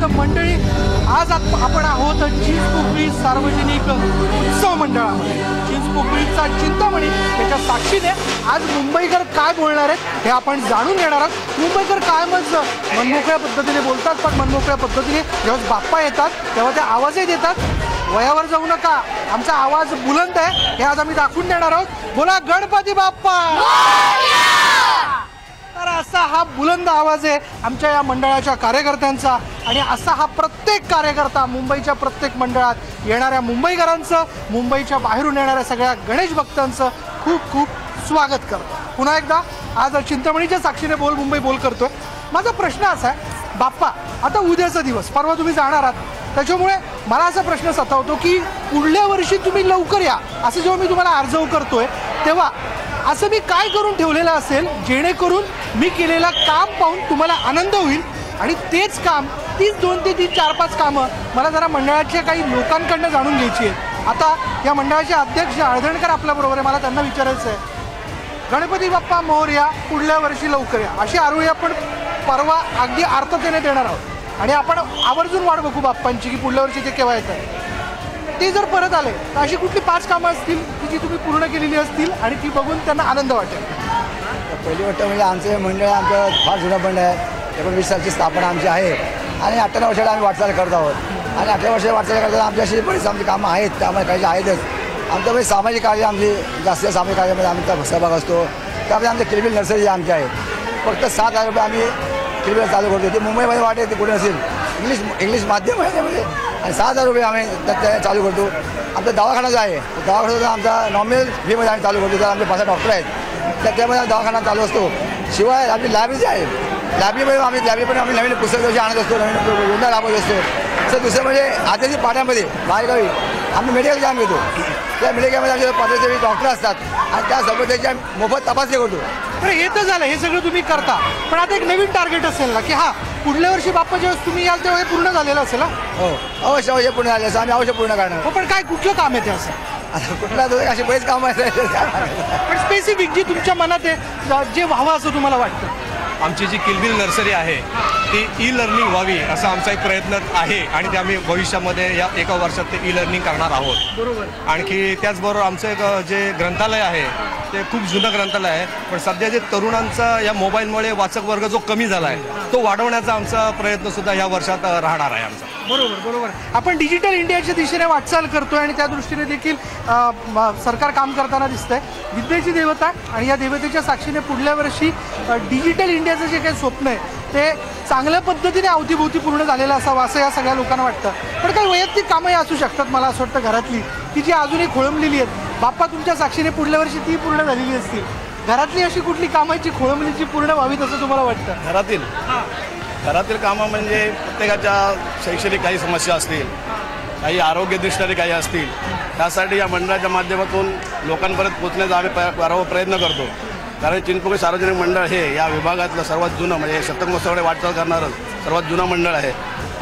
धन्यवाद मंडळी आज आपण आहोत चिंचपोकळी सार्वजनिक उत्सव मंडळामध्ये. चिंचपोकळीचा चिंतामणी त्याच्या साक्षीने आज मुंबईकर काय बोलणार आहेत हे आपण जाणून घेणार आहोत. मुंबईकर कायमच मनमोकळ्या पद्धतीने बोलतात पण मनमोकळ्या पद्धतीने जेव्हा बाप्पा येतात तेव्हा ते आवाजही देतात. वयावर जाऊ नका. आमचा आवाज बुलंद आहे हे आज आम्ही दाखवून देणार आहोत. बोला गणपती बाप्पा! असा हा बुलंद आवाज आहे आमच्या या मंडळाच्या कार्यकर्त्यांचा. आणि असा हा प्रत्येक कार्यकर्ता मुंबईच्या प्रत्येक मंडळात येणाऱ्या मुंबईकरांचं मुंबईच्या बाहेरून येणाऱ्या सगळ्या गणेश भक्तांचं खूप खूप स्वागत करतो. पुन्हा एकदा आज चिंतामणीच्या साक्षीने बोल मुंबई बोल करतोय. माझा प्रश्न असा आहे बाप्पा आता उद्याचा दिवस परवा तुम्ही जाणार आहात. त्याच्यामुळे मला असा प्रश्न सतावतो की पुढल्या वर्षी तुम्ही लवकर या असं जेव्हा मी तुम्हाला अर्जव करतोय तेव्हा असं मी काय करून ठेवलेलं असेल जेणेकरून मी केलेलं काम पाहून तुम्हाला आनंद होईल. आणि तेच काम तीच दोन ते तीन चार पाच कामं मला जरा मंडळाच्या काही लोकांकडनं जाणून घ्यायची आहे आता या मंडळाचे अध्यक्ष आळदणकर आपल्याबरोबर आहे मला त्यांना विचारायचं आहे गणपती बाप्पा मोर्या पुढल्या वर्षी लवकर या. अशी आरोळी आपण परवा अगदी आर्थतेने देणार आहोत. आणि आपण आवर्जून वाट बघू बाप्पांची की पुढल्या वर्षी ते केव्हा येतात. ते जर परत आले तर अशी कुठली पाच कामं असतील की जी तुम्ही पूर्ण केलेली असतील आणि ती बघून त्यांना आनंद वाटेल. पहिली गोष्ट म्हणजे आमचे मंडळ आमचं फार जुनं मंडळ आहे. एकोणवीस सालची स्थापना आमची आहे. आणि अठरा वर्षाला आम्ही वाटचाल करत आहोत. आणि अठरा वर्षाला वाटचाल करताना आमच्याशी बरीच आमची कामं आहेत त्यामुळे काही आहेतच. आमचं म्हणजे सामाजिक कार्य आमची जास्तीत सामाजिक कार्यामध्ये आमचा सहभाग असतो. त्यामध्ये आमच्या किलबिल नर्सरी आमची आहे. फक्त सात हजार रुपये आम्ही किलबिल चालू करतो. ते मुंबईमध्ये वाटे ते कुठे नसेल. इंग्लिश इंग्लिश माध्यम आहे त्यामध्ये म्हणजे. आणि सहा हजार रुपये आम्ही त्या- चालू करतो. आमचा दवाखाना जो आहे दवाखाना आमचा नॉर्मल फीमध्ये आम्ही चालू करतो. तर आमचे पाच डॉक्टर आहेत. आम्ही दवाखाना चालू असतो. शिवाय आमची लायब्ररी जी आहे लायब्ररीमध्ये आम्ही लायब्ररी पण आम्ही नवीन पुस्तक जशी आणत असतो नवीन योजना राबवत असतो. तर दुसरं म्हणजे आदिवासी पाड्यामध्ये बाहेरगावी आम्ही मेडिकल कॅम्प घेतो. त्या मेडिकल कॅम्पमध्ये आमचे पद्धतीचे डॉक्टर असतात आणि त्यासोबत त्याची आम्ही मोफत तपासणी करतो. तर हे तर झालं हे सगळं तुम्ही करता. पण आता एक नवीन टार्गेट असेल ना की हा पुढल्या वर्षी बाप्पा जेव्हा तुम्ही याल तेव्हा हे पूर्ण झालेलं असेल हा? हो अवश्य अवश्य पूर्ण झाले असं आम्ही अवश्य पूर्ण करणार. हो पण काय कुठलं काम आहे ते असं? आता कुठला तो अशी बरेच कामं पण स्पेसिफिक जी तुमच्या मनात आहे जे व्हावं असं तुम्हाला वाटतं? आमची जी किलबिल नर्सरी आहे ती ई लर्निंग व्हावी असा आमचा एक प्रयत्न आहे आणि ते आम्ही भविष्यामध्ये या एका वर्षात ते ई लर्निंग करणार आहोत. बरोबर. आणखी त्याचबरोबर आमचं एक जे ग्रंथालय आहे ते खूप जुनं ग्रंथालय आहे पण सध्या जे तरुणांचा या मोबाईलमुळे वाचक वर्ग जो कमी झाला आहे तो वाढवण्याचा आमचा प्रयत्न सुद्धा या वर्षात राहणार आहे आमचा. बरोबर बरोबर. आपण डिजिटल इंडियाच्या दिशेने वाटचाल करतोय आणि त्या दृष्टीने देखील अ, म- सरकार काम करताना दिसतंय. विद्येची देवता आणि या देवतेच्या साक्षीने पुढल्या वर्षी अ, डिजिटल इंडियाचं जे काही स्वप्न आहे ते चांगल्या पद्धतीने अवतीभोवती पूर्ण झालेलं असावं असं या सगळ्या लोकांना वाटतं. पण काही वैयक्तिक कामंही असू शकतात मला असं वाटतं घरातली की जी अजूनही खोळंबलेली आहेत. बाप्पा तुमच्या साक्षीने पुढल्या वर्षी ती पूर्ण झालेली असतील. घरातली अशी कुठली कामाची खोळंबलीची पूर्ण व्हावीत असं तुम्हाला वाटतं? घरातील? घरातील कामं म्हणजे प्रत्येकाच्या शैक्षणिक काही समस्या असतील काही आरोग्यदृष्ट्या काही असतील त्यासाठी या मंडळाच्या माध्यमातून लोकांपर्यंत पोहोचण्याचा आम्ही प्र- प्रयत्न करतो. कारण चिंचपोकळी सार्वजनिक मंडळ हे या विभागातलं सर्वात जुनं म्हणजे शतक महोत्सवाकडे वाटचाल करणारं सर्वात जुनं मंडळ आहे.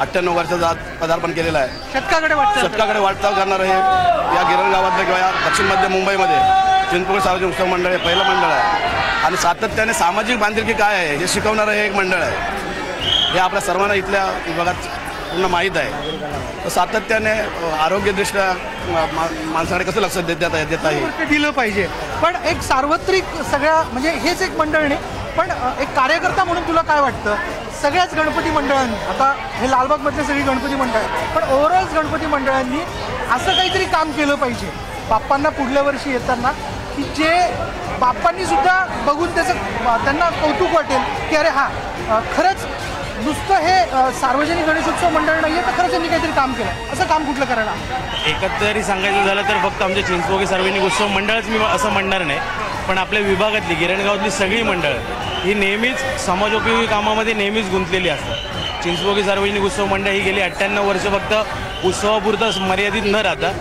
अठ्ठ्याण्णव वर्षाचं आज पदार्पण केलेलं आहे. शतकाकडे शतकाकडे वाटचाल करणारं हे या गिरण गावातलं किंवा या दक्षिण मध्य मुंबईमध्ये चिंचपोकळी सार्वजनिक उत्सव मंडळ हे पहिलं मंडळ आहे. आणि सातत्याने सामाजिक बांधिलकी काय आहे हे शिकवणारं हे एक मंडळ आहे. हे आपल्या सर्वांना इथल्या विभागात पूर्ण माहीत आहे. सातत्याने आरोग्यदृष्ट्या मा- माणसाकडे कसं लक्ष देत देता देता येईल ते दिलं पाहिजे. पण एक सार्वत्रिक सगळ्या म्हणजे हेच एक मंडळ नाही पण एक कार्यकर्ता म्हणून तुला काय वाटतं? सगळ्याच गणपती मंडळांनी आता हे लालबागमधले सगळी गणपती मंडळ पण ओव्हरऑल गणपती मंडळांनी असं काहीतरी काम केलं पाहिजे. बाप्पांना पुढल्या वर्षी येताना की जे बाप्पांनी सुद्धा बघून त्याचं त्यांना कौतुक वाटेल की अरे हां खरंच नुसतं हे सार्वजनिक गणेशोत्सव मंडळ नाही आहे तर खरंच त्यांनी काहीतरी काम केलं असं काम कुठलं करायला? एकत्रित सांगायचं झालं तर फक्त आमच्या चिंचपोगी सार्वजनिक उत्सव मंडळच मी असं म्हणणार नाही. पण आपल्या विभागातली गिरणगावातली सगळी मंडळं ही नेहमीच समाजोपयोगी कामामध्ये नेहमीच गुंतलेली असतात. चिंचपोगी सार्वजनिक उत्सव मंडळ ही गेली अठ्ठ्याण्णव वर्ष फक्त उत्सवापुरतं मर्यादित न राहता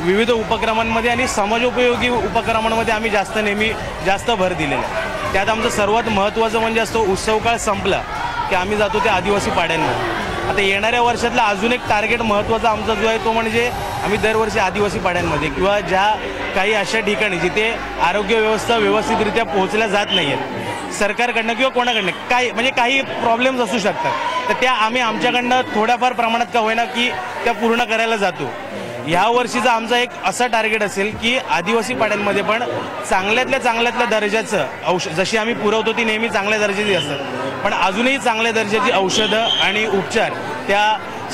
विविध उपक्रमांमध्ये आणि समाजोपयोगी उपक्रमांमध्ये आम्ही जास्त नेहमी जास्त भर दिलेला आहे. त्यात आमचं सर्वात महत्त्वाचं म्हणजे असतो उत्सव काळ संपला. की आम्ही जातो ते आदिवासी पाड्यांना. आता येणाऱ्या वर्षातला अजून एक टार्गेट महत्त्वाचा आमचा जो आहे तो म्हणजे आम्ही दरवर्षी आदिवासी पाड्यांमध्ये किंवा ज्या काही अशा ठिकाणी जिथे आरोग्य व्यवस्था व्यवस्थितरित्या पोहोचल्या जात नाही आहेत सरकारकडनं किंवा कोणाकडनं काही म्हणजे काही प्रॉब्लेम्स असू शकतात. तर त्या आम्ही आमच्याकडनं थोड्याफार प्रमाणात का होईना की त्या पूर्ण करायला जातो. ह्या वर्षीचा आमचा एक असा टार्गेट असेल की आदिवासी पाड्यांमध्ये पण चांगल्यातल्या चांगल्यातल्या दर्जाचं औषध जशी आम्ही पुरवतो ती नेहमी चांगल्या दर्जाची असतात. पण अजूनही चांगल्या दर्जाची औषधं आणि उपचार त्या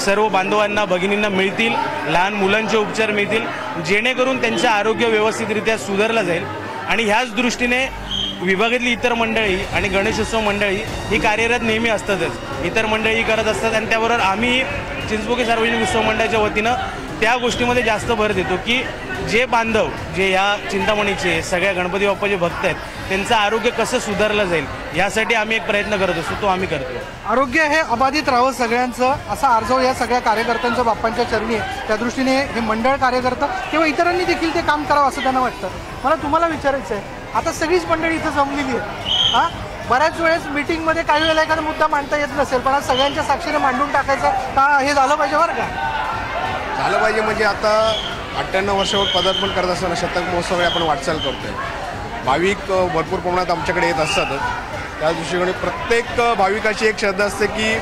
सर्व बांधवांना भगिनींना मिळतील लहान मुलांचे उपचार मिळतील जेणेकरून त्यांचं आरोग्य व्यवस्थितरित्या सुधारलं जाईल. आणि ह्याच दृष्टीने विभागातली इतर मंडळी आणि गणेशोत्सव मंडळी ही कार्यरत नेहमी असतातच. इतर मंडळी करत असतात आणि त्याबरोबर आम्ही चिंचपोके सार्वजनिक उत्सव मंडळाच्या वतीनं त्या गोष्टीमध्ये जास्त भर देतो की जे बांधव जे या चिंतामणीचे सगळ्या गणपती बाप्पाचे भक्त आहेत त्यांचं आरोग्य कसं सुधारलं जाईल यासाठी आम्ही एक प्रयत्न करत असतो तो आम्ही करतो. आरोग्य हे अबाधित राहावं सगळ्यांचं असा आर्जव या सगळ्या कार्यकर्त्यांच्या बाप्पांच्या चरणी आहे. त्या दृष्टीने हे मंडळ कार्यकर्ता किंवा इतरांनी देखील ते काम करावं असं त्यांना वाटतं. मला तुम्हाला विचारायचं आहे आता सगळीच मंडळी इथं जमलेली आहे हां? बऱ्याच वेळेस मीटिंगमध्ये काही वेळेला एखादा मुद्दा मांडता येत नसेल पण आज सगळ्यांच्या साक्षीने मांडून टाकायचं का हे झालं पाहिजे बरं का? झालं पाहिजे म्हणजे आता अठ्ठ्याण्णव वर्षावर पदार्पण करत असताना शतक महोत्सव आपण वाटचाल करतोय. भाविक भरपूर प्रमाणात आमच्याकडे येत असतातच त्या दृष्टीकोने प्रत्येक भाविकाची एक श्रद्धा असते की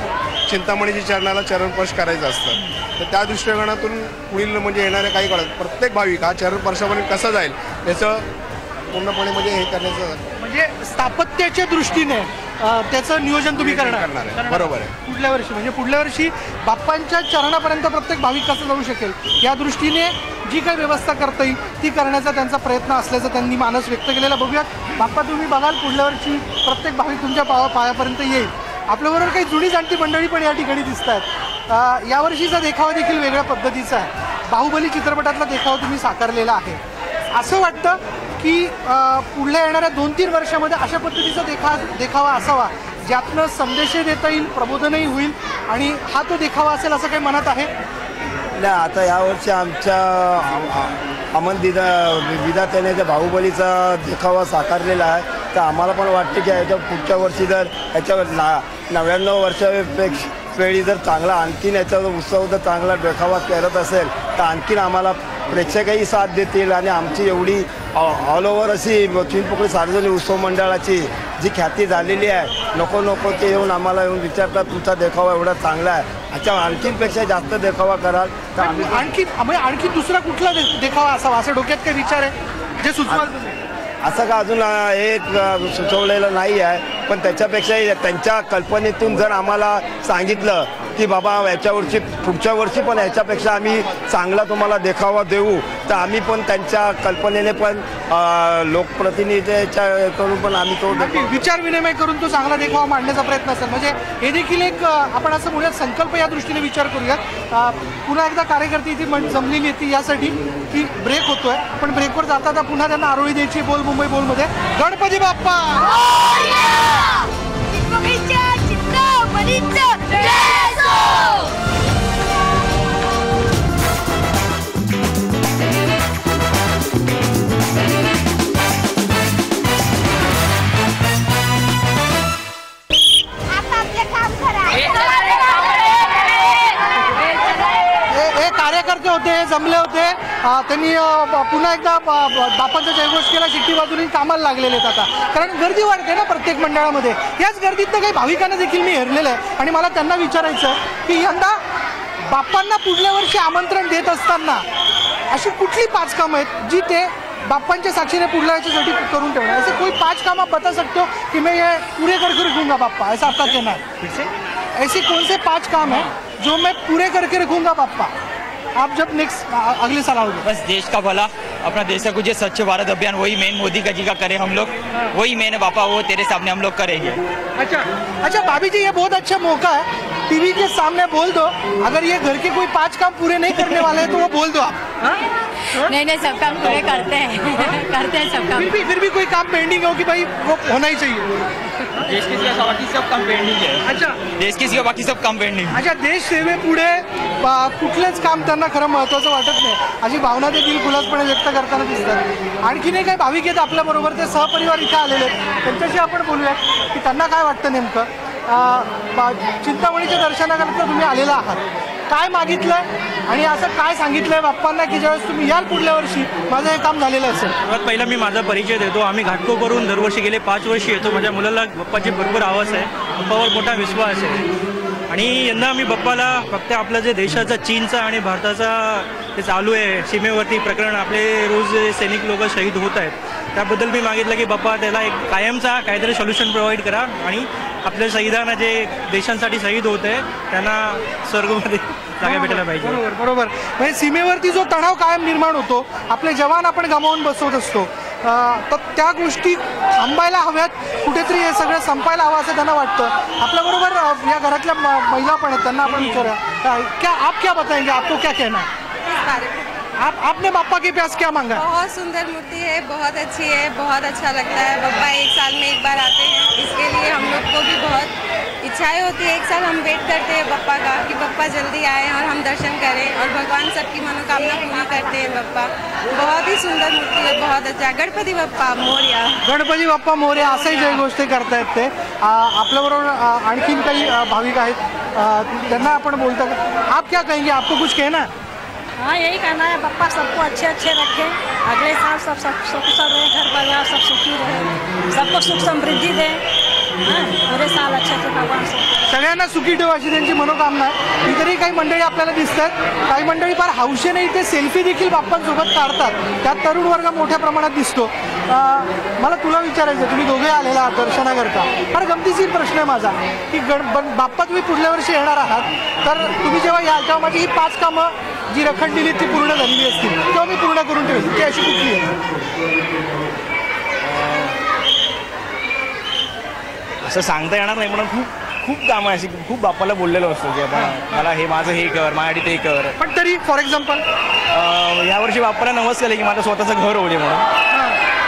चिंतामणीची चरणाला चरणपर्श करायचं असतं. तर त्या दृष्टिकोनातून पुढील म्हणजे येणाऱ्या काही काळात प्रत्येक भाविक हा चरणपर्शामध्ये कसा जाईल याचं पूर्णपणे म्हणजे हे करण्याचं म्हणजे स्थापत्याच्या दृष्टीने त्याचं नियोजन तुम्ही करणार. करणार आहे. बरोबर आहे. पुढल्या वर्षी म्हणजे पुढल्या वर्षी बाप्पांच्या चरणापर्यंत प्रत्येक भाविक कसं जाऊ शकेल या दृष्टीने जी काही व्यवस्था करता येईल ती करण्याचा त्यांचा प्रयत्न असल्याचं त्यांनी मानस व्यक्त केलेला बघूयात बाप्पा तुम्ही बघाल पुढल्या वर्षी प्रत्येक भाविक तुमच्या पाया पायापर्यंत येईल. आपल्याबरोबर काही जुनी जाणती मंडळी पण या ठिकाणी दिसत आहेत. यावर्षीचा देखावा देखील वेगळ्या पद्धतीचा आहे. बाहुबली चित्रपटातला देखावा तुम्ही साकारलेला आहे. असं वाटतं की पुढल्या येणाऱ्या दोन तीन वर्षामध्ये अशा पद्धतीचा देखा देखावा असावा ज्यातनं संदेशही देता येईल प्रबोधनही होईल आणि हा तो देखावा असेल असं काही मनात आहे? नाही आता यावर्षी आमच्या अमन दिदा विधात्याने त्या बाहुबलीचा देखावा साकारलेला आहे. तर आम्हाला पण वाटते की याच्या पुढच्या वर्षी जर याच्यावर ना नव्याण्णव वर्षापेक्ष वेळी जर चांगला आणखीन याचा उत्सव जर चांगला देखावा करत असेल तर आणखीन आम्हाला प्रेक्षकही साथ देतील आणि आमची एवढी ऑल ओव्हर अशी चिंचपोकळी सार्वजनिक उत्सव मंडळाची जी ख्याती झालेली आहे नको नको ते येऊन आम्हाला येऊन विचारतात तुमचा देखावा एवढा चांगला आहे. याच्या आणखीनपेक्षा जास्त देखावा कराल तर आम्ही आणखी म्हणजे आणखी दुसरा कुठला दे- देखावा असावा? असं डोक्यात काही विचार आहे? जे सुचवाल तुम्ही? असं का अजून अं, एक अं, सुचवलेलं नाही आहे पण त्याच्यापेक्षाही त्यांच्या कल्पनेतून जर आम्हाला सांगितलं की बाबा याच्यावरची पुढच्या वर्षी पण याच्यापेक्षा आम्ही चांगला तुम्हाला देखावा देऊ. तर आम्ही पण त्यांच्या कल्पनेने पण लोकप्रतिनिधीच्या कडून पण आम्ही तो विचार विनिमय करून तो चांगला देखावा मांडण्याचा प्रयत्न असेल. म्हणजे हे देखील एक आपण असं म्हणूयात संकल्प या दृष्टीने विचार करूयात. पुन्हा एकदा कार्यकर्ते इथे मन- जमलेली येते यासाठी की ब्रेक होतोय. पण ब्रेकवर जाता जाता पुन्हा त्यांना आरोळी द्यायची बोल मुंबई बोलमध्ये. गणपती बाप्पा! चित्रपटीचं जय! असो! हे कार्यकर्ते होते हे जमले होते. त्यांनी पुन्हा एकदा बापांचा जयघोष केला शिट्टी बाजूने कामाला लागलेले आहेत आता. कारण गर्दी वाढते ना प्रत्येक मंडळामध्ये. याच गर्दीतनं काही भाविकांना देखील मी हेरलेलं आहे. आणि मला त्यांना विचारायचं की यंदा बाप्पांना पुढल्या वर्षी आमंत्रण देत असताना अशी कुठली पाच कामं आहेत जी ते बाप्पांच्या साक्षीने पुढल्या याच्यासाठी करून ठेवणार? ऐसे कोई पाच काम आप बता सकते हो कि मैं ये पूरे करके रखूंगा बाप्पा ऐसा आपका कहना है. ऐसे कौन से पांच काम हैं जो मैं पूरे करके रखूंगा बाप्पा? आप जब नेक्स्ट अगले साल आओगे? बस देश का भला अपना देश का कुछ स्वच्छ भारत अभियान वही मेन मोदी का जी का करें हम लोग वही मेन है पापा वो तेरे सामने हम लोग करेंगे। अच्छा अच्छा भाभी जी ये बहुत अच्छा मौका है। टीवी के सामने बोल दो अगर ये घर के कोई पाँच काम पूरे नहीं करने वाले हैं तो वो बोल दो आप। हाँ? नहीं नहीं सब काम पूरे करते हैं। करते हैं सब काम। फिर भी फिर भी कोई काम पेंडिंग हो कि भाई वो होना ही चाहिए। देश की सेवा बाकी सब काम पेंडिंग है। अच्छा। देश की सेवा बाकी सब काम पेंडिंग अच्छा देश सेवेपुढे बा- कुठलंच काम त्यांना खरं महत्त्वाचं वाटत नाही. अशी भावना देखील खुलासपणे व्यक्त करताना दिसतात. आणखीनही काही भाविक आहेत आपल्याबरोबर ते सहपरिवार इथे आलेले आहेत. त्यांच्याशी आपण बोलूयात की त्यांना काय वाटतं नेमकं? चिंतामणीच्या दर्शनाकरता तुम्ही आलेला आहात. काय मागितलंय? आणि असं काय सांगितलंय बाप्पांना की ज्यावेळेस तुम्ही याल पुढल्या वर्षी माझं हे काम झालेलं असेल? सर्वात पहिला मी माझा परिचय देतो. आम्ही घाटको करून दरवर्षी गेले पाच वर्षी येतो. माझ्या मुलाला बाप्पाची भरपूर आवाज आहे. बाप्पावर मोठा विश्वास आहे. आणि यंदा आम्ही बाप्पाला फक्त आपलं जे देशाचा चीनचा आणि भारताचा ते चालू आहे सीमेवरती प्रकरण. आपले रोज जे सैनिक लोक शहीद होत आहेत. त्याबद्दल मी मागितलं की बाप्पा त्याला एक कायमचा काहीतरी सोल्युशन प्रोव्हाइड करा. आणि आपल्या शहीदांना जे देशांसाठी शहीद होत आहे त्यांना स्वर्गमध्ये जागा भेटायला पाहिजे. बरोबर बरोबर. म्हणजे सीमेवरती जो तणाव कायम निर्माण होतो आपले जवान आपण गमावून बसवत असतो तर त्या गोष्टी थांबायला हव्यात कुठेतरी हे सगळं संपायला हवं असं त्यांना वाटतं. आपल्याबरोबर या घरातल्या महिला पण आहेत त्यांना आपण विचारूया. काय- क्या आप क्या बताएंगे? आपको क्या कहना है? आप आपने बाप्पा के पास क्या मांगा? बहुत सुंदर मूर्ति है बहुत अच्छी है बहुत अच्छा लगता है। बप्पा एक साल में एक बार आते हैं इसके लिए हम लोग को भी बहुत इच्छाएँ होती है। एक साल हम वेट करते हैं पप्पा का कि पप्पा जल्दी आए और हम दर्शन करें और भगवान सबकी मनोकामना पूरी करते हैं पप्पा बहुत ही सुंदर मूर्ति है बहुत अच्छा। गणपति बप्पा मोरिया। गणपती बाप्पा मोरे असंही जय गोष्टी करतायत ते. आपल्याबरोबर आणखीन काही भाविक आहेत. त्यांना आपण बोलता आप क्या कहेंगे? आपको कुछ कहना है? हाँ यही कहना है पप्पा सबको अच्छे अच्छे रखें। अगले साल सब सब सुख सब रहे घर परिवार सब सुखी रहे। सबको सुख समृद्धि दे। हाँ, पूरे साल अच्छे से भगवान सगळ्यांना सुखी ठेव अशी त्यांची मनोकामना आहे. इतरही काही मंडळी आपल्याला दिसतात. काही मंडळी फार हौशेने इथे सेल्फी देखील बाप्पांसोबत काढतात. त्यात तरुण वर्ग मोठ्या प्रमाणात दिसतो. मला तुला विचारायचं तुम्ही दोघे आलेला आहात दर्शनाकरता. फार गमतीशीर प्रश्न आहे माझा की गण बाप्पा तुम्ही पुढल्या वर्षी येणार आहात. तर तुम्ही जेव्हा याल तेव्हा माझी ही पाच कामं जी रखडलेली ती पूर्ण झालेली असतील. तेव्हा मी पूर्ण करून ठेवेल. ती अशी कुठली आहे? असं सांगता येणार नाही पण खूप खूप कामं अशी खूप बाप्पाला बोललेलो असतो की आता मला हे माझं हे कर माझ्यासाठी ते कर. पण तरी फॉर एक्झाम्पल यावर्षी बाप्पाला नमस्कार आहे की माझं स्वतःचं घर दे म्हणून.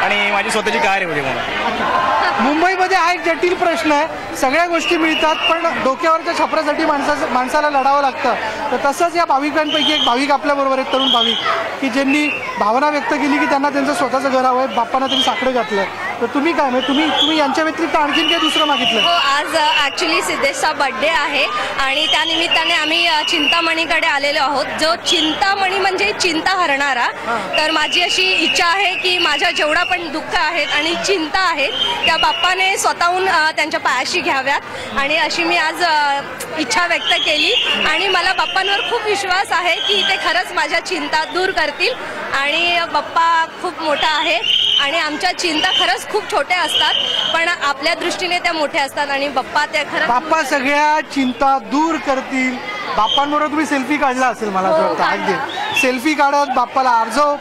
आणि माझी स्वतःची कार दे म्हणून. मुंबईमध्ये हा एक जटिल प्रश्न आहे. सगळ्या गोष्टी मिळतात पण डोक्यावरच्या छपरासाठी माणसाचं माणसाला लढावं लागतं. तर तसंच या भाविकांपैकी एक भाविक आपल्याबरोबर आहेत तरुण भाविक की ज्यांनी भावना व्यक्त केली की त्यांना त्यांचं स्वतःचं घर हवं आहे बाप्पांना त्यांनी साकडं घातलं. तर तुम्ही काय म्हणजे तुम्ही तुम्ही यांच्या व्यतिरिक्त आणखीन काही दुसरं मागितलं? हो आज ॲक्च्युली सिद्धेशचा बड्डे आहे आणि त्या निमित्ताने आम्ही चिंतामणीकडे आलेलो आहोत. जो चिंतामणी म्हणजे चिंता हरणारा तर माझी अशी इच्छा आहे की माझ्या जेवढा पण दुःख आहेत आणि चिंता आहेत त्या बाप्पाने स्वतःहून त्यांच्या पायाशी घ्याव्यात. आणि अशी मी आज इच्छा व्यक्त केली. आणि मला बाप्पांवर खूप विश्वास आहे की ते खरंच माझ्या चिंता दूर करतील. आणि बाप्पा खूप मोठा आहे. आणि आमच्या चिंता खरंच खूप छोट्या असतात पण आपल्या दृष्टीने त्या मोठ्या असतात आणि बाप्पा त्या खरंच बाप्पा सगळ्या चिंता दूर करतील. बाप्पांबरोबर तुम्ही सेल्फी काढला असेल मला असं हो, वाटतं. अगदी. सेल्फी काढत बाप्पाला आर्जव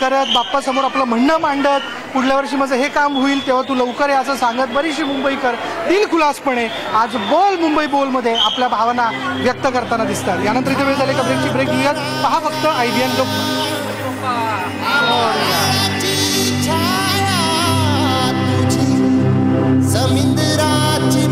करत बाप्पासमोर आपलं म्हणणं मांडत पुढल्या वर्षी माझं हे काम होईल तेव्हा तू लवकर ये असं सांगत बरीचशी मुंबईकर दिलखुलासपणे आज बोल मुंबई बोलमध्ये आपल्या भावना व्यक्त करताना दिसतात. यानंतर इथे वेळ झाली का ब्रेकची ब्रेक घेऊयात. पहा फक्त आयबीएन लोक समिन्द्रा चि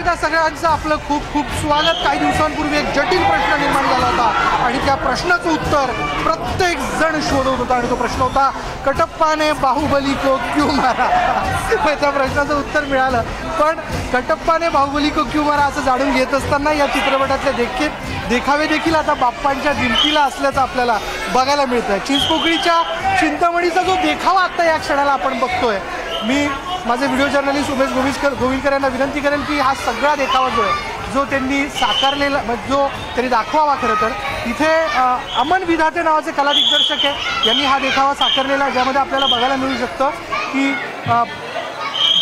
एकदा सगळ्यांचं आपलं खूप खूप स्वागत. काही दिवसांपूर्वी एक जटिल प्रश्न निर्माण झाला होता आणि त्या प्रश्नाचं उत्तर प्रत्येक जण शोधत होता आणि तो प्रश्न होता कटप्पाने बाहुबली को क्यू मारा? त्या प्रश्नाचं उत्तर मिळालं. पण कटप्पाने बाहुबली को क्यू मारा असं जाणून घेत असताना या चित्रपटातले देखील देखावे देखील आता बाप्पांच्या दिमतीला असल्याचं आपल्याला बघायला मिळतं चिंचपोकळीच्या चिंतामणीचा जो देखावा आता या क्षणाला आपण बघतोय मी माझे व्हिडिओ जर्नलिस्ट उमेश गोविस्कर गोविलकर यांना विनंती करेन की हा सगळा देखावा जो आहे जो त्यांनी साकारलेला जो त्यांनी दाखवावा खरं तर इथे अमन विधाते नावाचे कला दिग्दर्शक आहे यांनी हा देखावा साकारलेला ज्यामध्ये आपल्याला बघायला मिळू शकतं की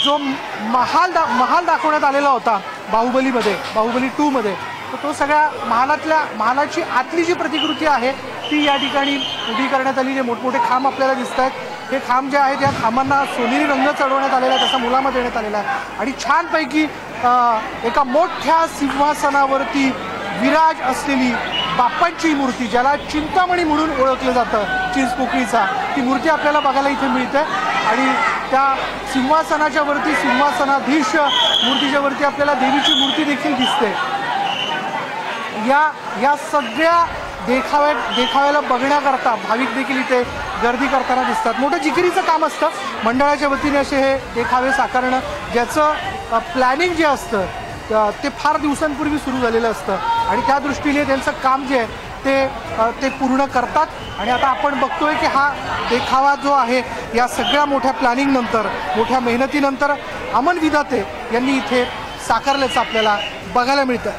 जो महाल दा महाल दाखवण्यात आलेला होता बाहुबलीमध्ये बाहुबली टूमध्ये तो सगळ्या महालातल्या महालाची आतली जी प्रतिकृती आहे ती या ठिकाणी उभी करण्यात आली. जे मोठमोठे खांब आपल्याला दिसत आहेत. हे खांब जे आहेत या खांबांना सोनेरी रंग चढवण्यात आलेला आहे. त्याचा मुलामा देण्यात आलेला आहे. आणि छानपैकी एका मोठ्या सिंहासनावरती विराज असलेली बाप्पांची मूर्ती ज्याला चिंतामणी म्हणून ओळखलं जातं चिंचपोकळीचा ती मूर्ती आपल्याला बघायला इथे मिळते. आणि त्या सिंहासनाच्या वरती सिंहासनाधीश मूर्तीच्या वरती आपल्याला देवीची मूर्ती देखील दिसते. या या सगळ्या देखाव्या देखाव्याला बघण्याकरता भाविक देखील इथे गर्दी करताना दिसतात. मोठं जिकिरीचं काम असतं. मंडळाच्या वतीने असे हे देखावे साकारणं ज्याचं प्लॅनिंग जे असतं ते फार दिवसांपूर्वी सुरू झालेलं असतं. आणि त्या दृष्टीने त्यांचं काम जे आहे ते ते पूर्ण करतात. आणि आता आपण बघतोय की हा देखावा जो आहे या सगळ्या मोठ्या प्लॅनिंगनंतर मोठ्या मेहनतीनंतर अमन विदाते यांनी इथे साकारल्याचं आपल्याला बघायला मिळतं.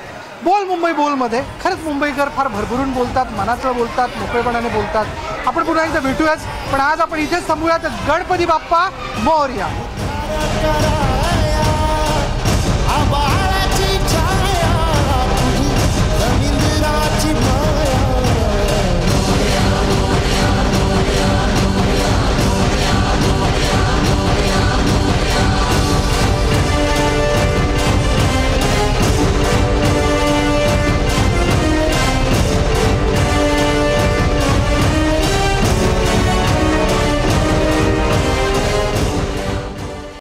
बोल मुंबई बोलमध्ये. खरंच मुंबईकर फार भरभरून बोलतात मनातलं बोलतात मोकळेपणाने बोलतात. आपण पुन्हा एकदा भेटूयाच पण आज आपण इथेच थांबूयात. गणपती बाप्पा मोर्या. आबाळाची